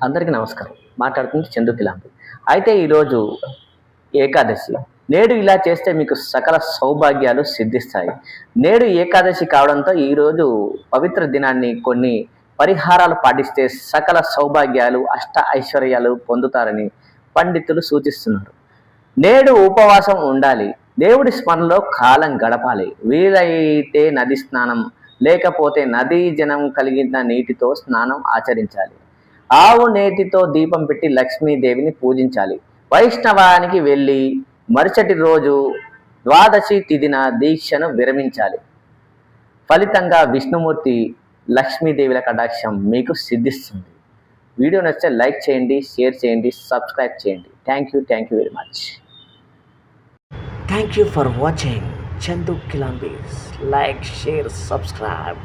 అందరికీ నమస్కారం. మాట్లాడుతుంది చందు కిలాంబి. అయితే ఈరోజు ఏకాదశి. నేడు ఇలా చేస్తే మీకు సకల సౌభాగ్యాలు సిద్ధిస్తాయి. నేడు ఏకాదశి కావడంతో ఈరోజు పవిత్ర దినాన్ని కొన్ని పరిహారాలు పాటిస్తే సకల సౌభాగ్యాలు అష్ట ఐశ్వర్యాలు పొందుతారని పండితులు సూచిస్తున్నారు. నేడు ఉపవాసం ఉండాలి. దేవుడి స్మరణలో కాలం గడపాలి. వీలైతే నది స్నానం లేకపోతే నదీ జనం కలిగిన నీటితో స్నానం ఆచరించాలి. ఆవు నేతితో దీపం పెట్టి లక్ష్మీదేవిని పూజించాలి. వైష్ణవానికి వెళ్ళి మరుసటి రోజు ద్వాదశి తిదిన దీక్షను విరమించాలి. ఫలితంగా విష్ణుమూర్తి లక్ష్మీదేవిల కటాక్షం మీకు సిద్ధిస్తుంది. వీడియో నచ్చితే లైక్ చేయండి షేర్ చేయండి సబ్స్క్రైబ్ చేయండి. Thank you thank you very much thank you for watching Chandu Kilambi's like share subscribe